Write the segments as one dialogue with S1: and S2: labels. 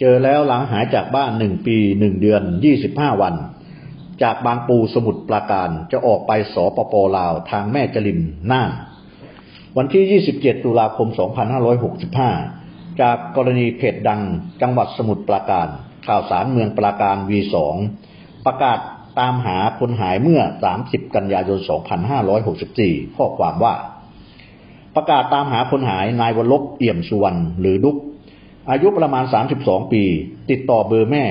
S1: เจอแล้วหลังหายจากบ้านหนึ่งปีหนึ่งเดือนยี่สิบห้าวัน จากบางปูสมุทรปราการจะออกไปสปปลาวทางแม่จลิมน่านวันที่ 27 ตุลาคม 2565 จากกรณีเพจดังจังหวัดสมุทรปราการ ข่าวสารเมืองปราการ V2 ประกาศตามหาคนหายเมื่อ 30 กันยายน 2564 ข้อความว่า ประกาศตามหาคนหายนายวรลบเอี่ยมสุวรรณหรือดุ๊ก อายุประมาณ 32 ปี ติดต่อเบอร์แม่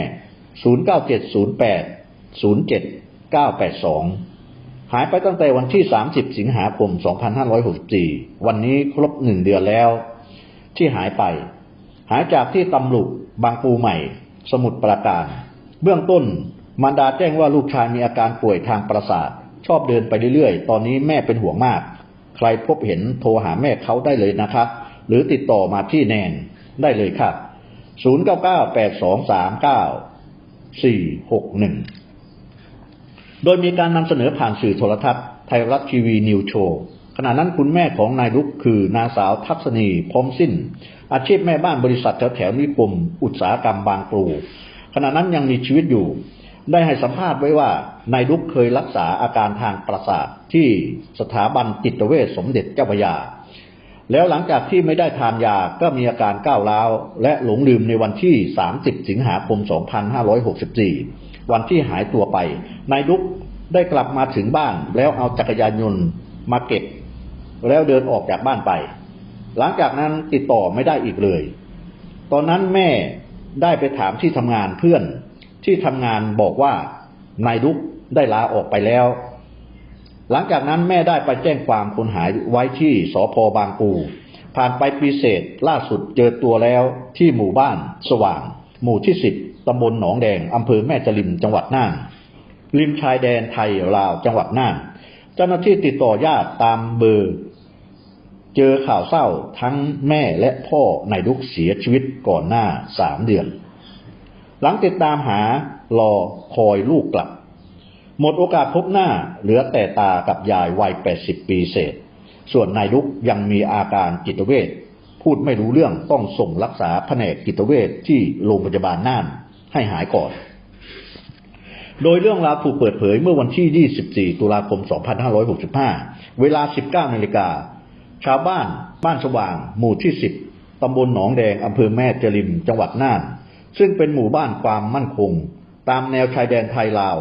S1: 09708 07982 หายไปตั้งแต่วันที่ 30 สิงหาคม 2564 วันนี้ครบหนึ่งเดือนแล้ว ที่หายไป หายจากที่ตำลุกบางปูใหม่ สมุทรปราการ เบื้องต้นมารดาแจ้งว่าลูกชายมีอาการป่วยทางประสาท ชอบเดินไปเรื่อยๆ ตอนนี้แม่เป็นห่วงมาก ใครพบเห็นโทรหาแม่เขาได้เลยนะคะ หรือติดต่อมาที่แนน ได้เลยค่ะ 0998239461 โดยมีการนำเสนอผ่านสื่อโทรทัศน์ไทยรัฐทีวีนิวโชว์ขณะนั้นคุณแม่ของนายลุกคือนางสาวทัศนีพร้อมสิ้น อาชีพแม่บ้านบริษัทแถวแถวนิคมอุตสาหกรรมบางปูขณะนั้นยังมีชีวิตอยู่ ได้ให้สัมภาษณ์ไว้ว่านายลุกเคยรักษาอาการทางประสาทที่สถาบันจิตเวชสมเด็จเจ้าพระยา แล้วหลังจากที่ไม่ได้ทานยาก็มีอาการก้าวร้าว และหลงลืมในวันที่ 30 สิงหาคม 2564 วันที่หายตัวไป นายลุกได้กลับมาถึงบ้าน แล้วเอาจักรยานยนต์มาเก็บ แล้วเดินออกจากบ้านไป หลังจากนั้นติดต่อไม่ได้อีกเลย ตอนนั้นแม่ได้ไปถามที่ทำงานเพื่อนที่ทำงานบอกว่านายลุกได้ลาออกไปแล้ว หลังจากนั้นแม่ได้ไปแจ้งความคนหายไว้ที่สพบางปู ผ่านไปปีเศษล่าสุดเจอตัวแล้วที่หมู่บ้าน สว่าง หมู่ที่สิบตำบลหนองแดงอำเภอแม่จริมจังหวัดน่านริมชายแดนไทยลาวจังหวัดน่าน เจ้าหน้าที่ติดต่อญาติตามเบอร์ เจอข่าวเศร้าทั้งแม่และพ่อนายลุกเสียชีวิตก่อนหน้าสามเดือน หลังติดตามหารอคอยลูกกลับ หมดโอกาสพบหน้าเหลือแต่ตากับยายวัย 80 ปีเศษ ส่วนนายลุกยังมีอาการจิตเวชพูดไม่รู้เรื่องต้องส่งรักษาแผนกจิตเวชที่โรงพยาบาลน่านให้หายก่อน โดยเรื่องราวถูกเปิดเผยเมื่อวันที่ 24 ตุลาคม 2565 เวลา 19 นาฬิกา ชาวบ้าน บ้านสว่าง หมู่ที่ 10 ตำบลหนองแดง อำเภอแม่จริม จังหวัดน่าน ซึ่งเป็นหมู่บ้านความมั่นคง ตามแนวชายแดนไทยลาว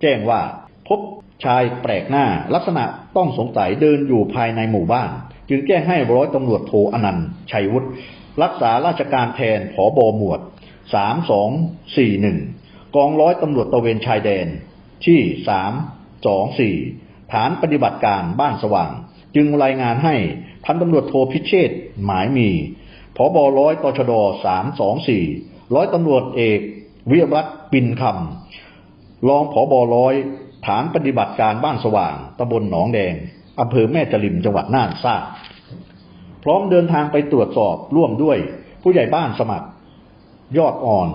S1: แจ้งว่า พบชายแปลกหน้าลักษณะต้องสงสัยเดินอยู่ภายในหมู่บ้าน จึงแจ้งให้ร้อยตำรวจโทอนันต์ชัยวุฒิรักษาราชการแทนผอบอหมวด 3241 กองร้อยตำรวจตระเวนชายแดน ที่ 324 ฐานปฏิบัติการบ้านสว่าง จึงรายงานให้พันตำรวจโทพิเชษหมายมีผอบอร้อยตชด 324 ร้อยตำรวจเอกวิรัตปินคำ รองผอบอร้อย ฐานปฏิบัติการบ้านสว่างตำบลหนองแดงอำเภอแม่จริมจังหวัดน่านทราบพร้อมเดินทางไปตรวจสอบร่วมด้วยผู้ใหญ่บ้านสมัคร ยอดอ่อน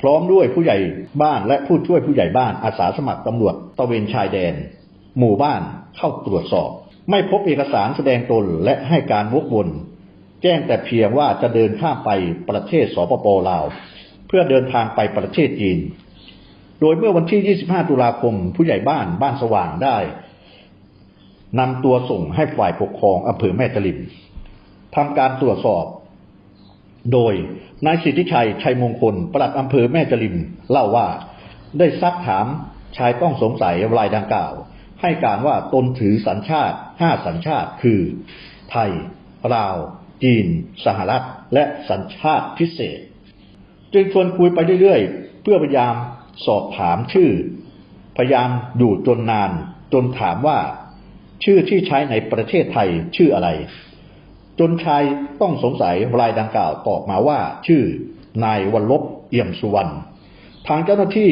S1: พร้อมด้วยผู้ใหญ่บ้านและผู้ช่วยผู้ใหญ่บ้านอาสาสมัครตำรวจตะเวนชายแดน หมู่บ้านเข้าตรวจสอบ ไม่พบเอกสารแสดงตนและให้การวกวน แจ้งแต่เพียงว่าจะเดินข้ามไปประเทศสปปลาว เพื่อเดินทางไปประเทศจีน โดยเมื่อวันที่ 25 ตุลาคม ผู้ใหญ่บ้านบ้านสว่างได้นำตัวส่งให้ฝ่ายปกครองอำเภอแม่จริมทำการตรวจสอบ โดยนายสิทธิชัยชัยมงคลปลัดอำเภอแม่จริมเล่าว่าได้ซักถามชายต้องสงสัยรายดังกล่าว ให้การว่าตนถือสัญชาติห้าสัญชาติคือ ไทยลาว จีน สหรัฐ และสัญชาติพิเศษ จึงชวนคุยไปเรื่อยๆ เพื่อพยายาม สอบถามชื่อ พยายามอยู่จนนาน จนถามว่า ชื่อที่ใช้ในประเทศไทยชื่ออะไร จนชายต้องสงสัยรายดังกล่าวตอบมาว่า ชื่อนายวันลบเอี่ยมสุวรรณทางเจ้าหน้าที่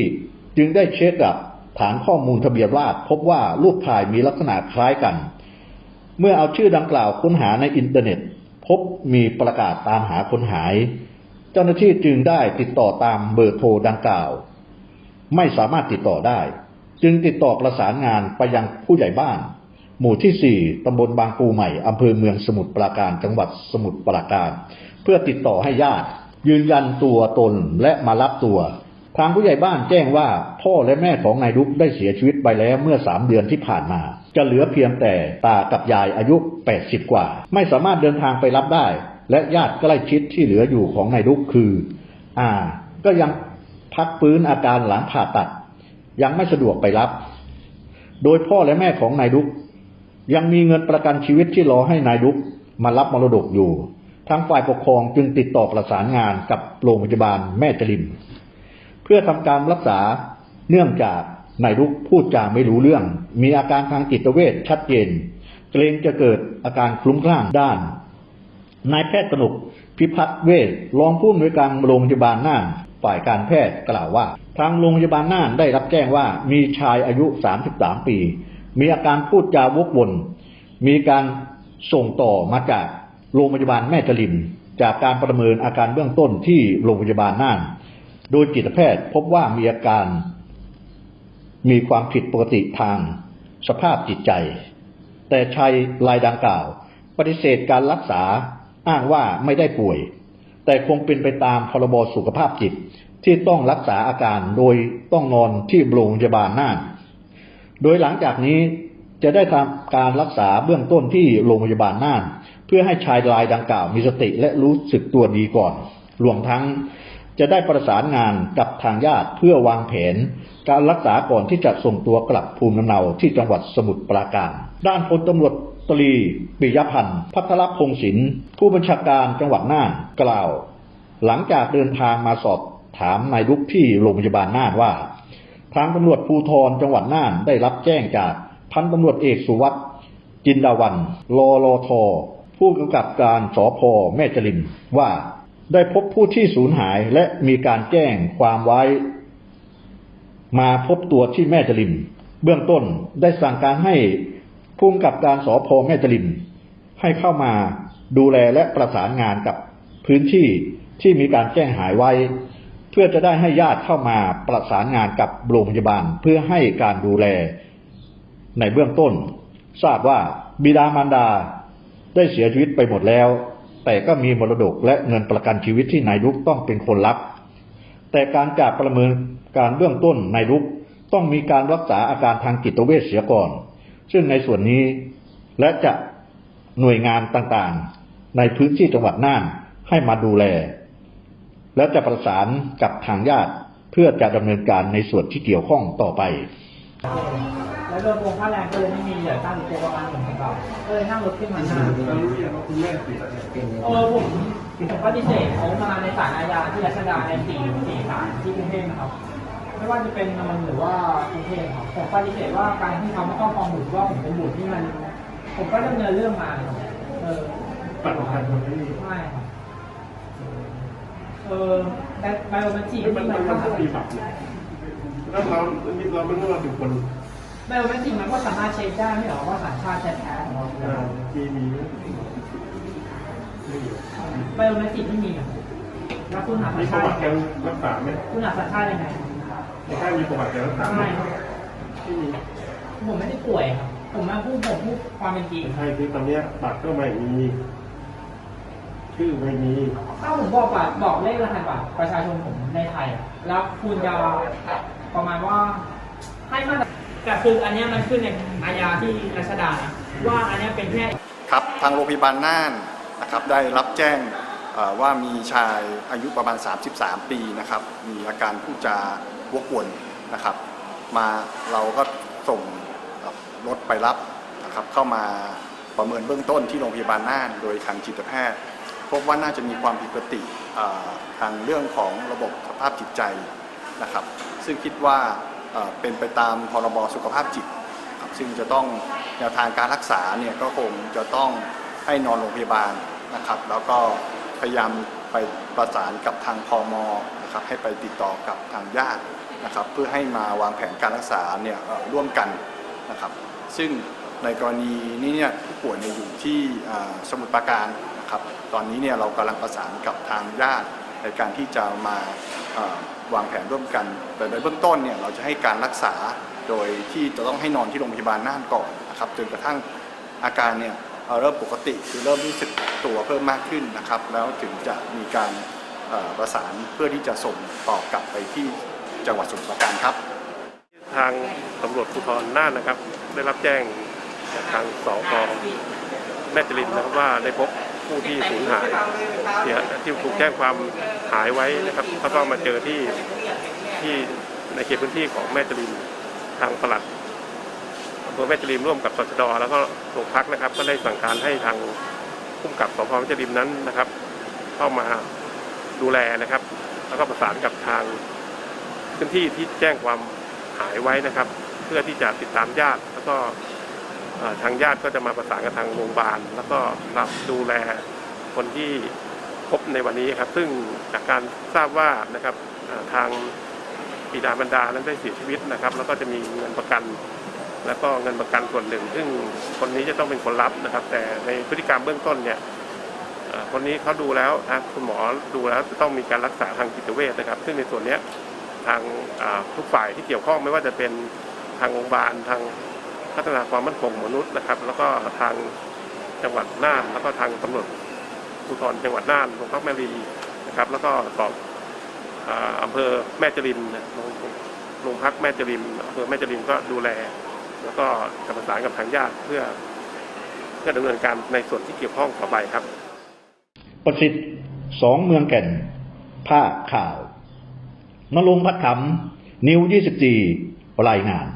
S1: จึงได้เช็คกับฐานข้อมูลทะเบียนราษฎรพบว่ารูปถ่ายมีลักษณะคล้ายกัน เมื่อเอาชื่อดังกล่าวค้นหาในอินเทอร์เน็ต พบมีประกาศตามหาคนหาย เจ้าหน้าที่จึงได้ติดต่อตามเบอร์โทรดังกล่าว ไม่สามารถติดต่อได้ จึงติดต่อประสานงานไปยังผู้ใหญ่บ้าน หมู่ที่ 4 ตำบลบางปูใหม่ อำเภอเมืองสมุทรปราการ จังหวัดสมุทรปราการ เพื่อติดต่อให้ญาติ ยืนยันตัวตนและมารับตัว ทางผู้ใหญ่บ้านแจ้งว่าพ่อและแม่ของนายดุ๊กได้เสียชีวิตไปแล้วเมื่อสามเดือนที่ผ่านมา จะเหลือเพียงแต่ตากับยายอายุ 80 กว่า ไม่สามารถเดินทางไปรับได้ และญาติใกล้ชิดที่เหลืออยู่ของนายดุ๊กคืออาก็ยัง พักฟื้นอาการหลังผ่าตัด ยังไม่สะดวกไปรับ โดยพ่อและแม่ของนายดุ๊กยังมีเงินประกันชีวิตที่รอให้นายดุ๊กมารับมรดกอยู่ ทางฝ่ายปกครองจึงติดต่อประสานงานกับโรงพยาบาลแม่จริมเพื่อทำการรักษาเนื่องจากนายดุ๊กพูดจาไม่รู้เรื่อง มีอาการทางจิตเวชชัดเจน เกรงจะเกิดอาการคลุ้มคลั่งด้าน นายแพทย์กนกพิพัฒน์เวชรองผู้อำนวยการโรงพยาบาลน่าน ฝ่ายการแพทย์กล่าวว่า ทางโรงพยาบาลน่านได้รับแจ้งว่ามีชายอายุ 33 ปี มีอาการพูดจาวกวน มีการส่งต่อมาจากโรงพยาบาลแม่จริมจากการประเมินอาการเบื้องต้นที่โรงพยาบาลน่าน โดยจิตแพทย์พบว่ามีอาการ มีความผิดปกติทางสภาพจิตใจ แต่ชายรายดังกล่าว ปฏิเสธการรักษาอ้างว่าไม่ได้ป่วย แต่คงเป็นไปตามพรบสุขภาพจิตที่ต้องรักษาอาการโดยต้องนอนที่โรงพยาบาลน่าน โดยหลังจากนี้จะได้ทำการรักษาเบื้องต้นที่โรงพยาบาลน่าน เพื่อให้ชายรายดังกล่าวมีสติและรู้สึกตัวดีก่อน รวมทั้งจะได้ประสานงานกับทางญาติเพื่อวางแผน การรักษาก่อนที่จะส่งตัวกลับภูมิลำเนาที่จังหวัดสมุทรปราการ ด้านพลตำรวจ ตรีปิยพันธ์พัทรพงศินผู้บัญชาการจังหวัดน่านกล่าว หลังจากเดินทางมาสอบถามนายลุกที่โรงพยาบาลน่านว่า ทางตำรวจภูธรจังหวัดน่านได้รับแจ้งจากพันตำรวจเอกสุวัสด์จินดาวันรอรอทอผู้กำกับการสพแม่จริมว่าได้พบผู้ที่สูญหายและมีการแจ้งความไว้ มาพบตัวที่แม่จริม เบื้องต้นได้สั่งการให้ ผู้กำกับการสพแม่จริมให้เข้ามาดูแลและประสานงานกับพื้นที่ที่มีการแจ้งหายไว้ เพื่อจะได้ให้ญาติเข้ามาประสานงานกับโรงพยาบาลเพื่อให้การดูแล ในเบื้องต้น ทราบว่าบิดามารดาได้เสียชีวิตไปหมดแล้ว แต่ก็มีมรดกและเงินประกันชีวิตที่นายลุกต้องเป็นคนรับ แต่การจากประเมินการเบื้องต้นนายลุกต้องมีการรักษาอาการทางจิตเวชเสียก่อน ซึ่งในส่วนนี้และจะหน่วยงานต่างๆ ในพื้นที่จังหวัดน่านให้มาดูแล และจะประสานกับทางญาติเพื่อจะดำเนินการในส่วนที่เกี่ยวข้องต่อไป
S2: แล้วโดนโกงค่าแรงก็เลยไม่มีเหลือค่าตัวประมาณหนึ่งพันบาทก็เลยนั่งรถขึ้นมาหน้า
S3: เรารู้อย่างว่าคุณแม่เสียเนี่ย
S2: เออผมผมปฏิเสธเขามาในศาลอาญาที่รัชดาในสี่สี่ศาลที่กรุงเทพนะครับ ไม่ว่าจะเป็นนนท์หรือว่ากรุงเทพครับผมปฏิเสธว่าการที่เขามาครอบครองบุตรว่าผมเป็นบุตรที่มัน ผมก็ดำเนินเรื่องมาครับเออ
S3: ปัจจุบันคนไม่มี
S2: ไม่ครับเออแต่ไบโอเมตริก
S3: มัน
S2: ที่
S3: มัน
S2: มัน
S3: มัน
S2: ก็
S3: ต้องมีบัตรเนี่ยแล้วเราเราไม่รู้ว่าเป็นคน
S2: ไบโอเมตริกมันก็สามารถเช็คได้ไม่เหรอว่าสัญชาติแท้ๆของเราคือ
S3: อ่า
S2: อะไร
S3: มีมีไม่มี
S2: ไบโอเมตริกไม่มีอะแล้วคุณหาสั
S3: มี
S2: ญ
S3: ประ
S2: ชาติ
S3: วัติการรักษาไหม
S2: คุณหาสัญชาติยังไง
S3: ไม่ใช่มีประวัติการรักษาไหม
S2: ไม่ครับ
S3: ไม่มี
S2: ผมไม่ได้ป่วยครับ ผมมาพูดผมพูดความเป็นจริง
S3: ใช่คือตอนเนี้ยบัตรก็ไม่มี ชื่อไม่มี
S2: ถ้าผมบอกว่าบอกเลขรหัสบัตรประชาชนผมในไทยอะแล้วคุณจะประมาณว่าให้มาตรแต่คืออันเนี้ยมันขึ้นในอาญาที่รัชดานะว่าอันเนี้ยเป็นแค่
S4: ครับทางโรงพยาบาลน่านนะครับได้รับแจ้งเอ่อว่ามีชายอายุประมาณ 33 ปีนะครับมีอาการพูดจา วกวนนะครับ มาเราก็ส่งรถไปรับนะครับเข้ามาประเมินเบื้องต้นที่โรงพยาบาลน่านโดยทางจิตแพทย์ พบว่าน่าจะมีความผิดปกติทางเรื่องของระบบสภาพจิตใจนะครับ ซึ่งคิดว่าเป็นไปตามพรบสุขภาพจิตครับซึ่งจะต้องแนวทางการรักษาเนี่ยก็คงจะต้องให้นอนโรงพยาบาลนะครับ แล้วก็พยายามไปประสานกับทางพม นะครับให้ไปติดต่อกับทางญาตินะครับเพื่อให้มาวางแผนการรักษาเนี่ยเอ่อร่วมกันนะครับซึ่งในกรณีนี้เนี่ยผู้ป่วยเนี่ยอยู่ที่สมุทรปราการนะครับตอนนี้เนี่ยเรากำลังประสานกับทางญาติในการที่จะมาวางแผนร่วมกัน แต่ในเบื้องต้นเนี่ยเราจะให้การรักษาโดยที่จะต้องให้นอนที่โรงพยาบาลน่านก่อนนะครับจนกระทั่งอาการเนี่ยเเริ่มปกติคือเริ่มรู้สึกตัวเพิ่มมากขึ้นนะครับ แล้วถึงจะมีการ ประสานเพื่อที่จะส่งต่อกลับไปที่จังหวัดสมุทรปราการครับ
S3: ทางตำรวจภูธรน่านนะครับ ได้รับแจ้งจากทางสพแม่จรินนะครับว่าได้พบผู้ที่สูญหายที่ถูกแจ้งความหายไว้นะครับแล้วก็มาเจอที่ที่ในเขตพื้นที่ของแม่จรินทางปลัดอำเภอแม่จริมร่วมกับตชดแล้วก็โรงพักนะครับ ก็ได้สั่งการให้ทางผู้กำกับสพแม่จริมนั้นนะครับ เข้ามา ดูแลนะครับ แล้วก็ประสานกับทางพื้นที่ที่แจ้งความหายไว้นะครับ เพื่อที่จะติดตามญาติ แล้วก็ทางญาติก็จะมาประสานกับทางโรงพยาบาล แล้วก็รับดูแลคนที่พบในวันนี้ครับ ซึ่งจากการทราบว่านะครับทางบิดาบรรดานั้นได้เสียชีวิตนะครับ แล้วก็จะมีเงินประกัน แล้วก็เงินประกันส่วนหนึ่ง ซึ่งคนนี้จะต้องเป็นคนรับนะครับ แต่ในพฤติกรรมเบื้องต้นเนี่ย คนนี้เขาดูแล้วนะคุณหมอดูแล้วจะต้องมีการรักษาทางจิตเวชนะครับ ซึ่งในส่วนนี้ทางทุกฝ่ายที่เกี่ยวข้องไม่ว่าจะเป็นทางโรงพยาบาลทางพัฒนาความมั่นคงมนุษย์นะครับ แล้วก็ทางจังหวัดน่านแล้วก็ทางตำรวจภูธรจังหวัดน่านโรงพักแม่รีนะครับ แล้วก็สอบอ่าอำเภอแม่จริมนะโรงโรงพักแม่จริมอำเภอแม่จริมก็ดูแล แล้วก็ประสานกับทางญาติเพื่อเพื่อดำเนินการในส่วนที่เกี่ยวข้องต่อไปครับ
S1: ประสิทธิ์สองเมืองแก่น ภาคข่าว นรงพัดขำนิวยี่สิบสี่รายงาน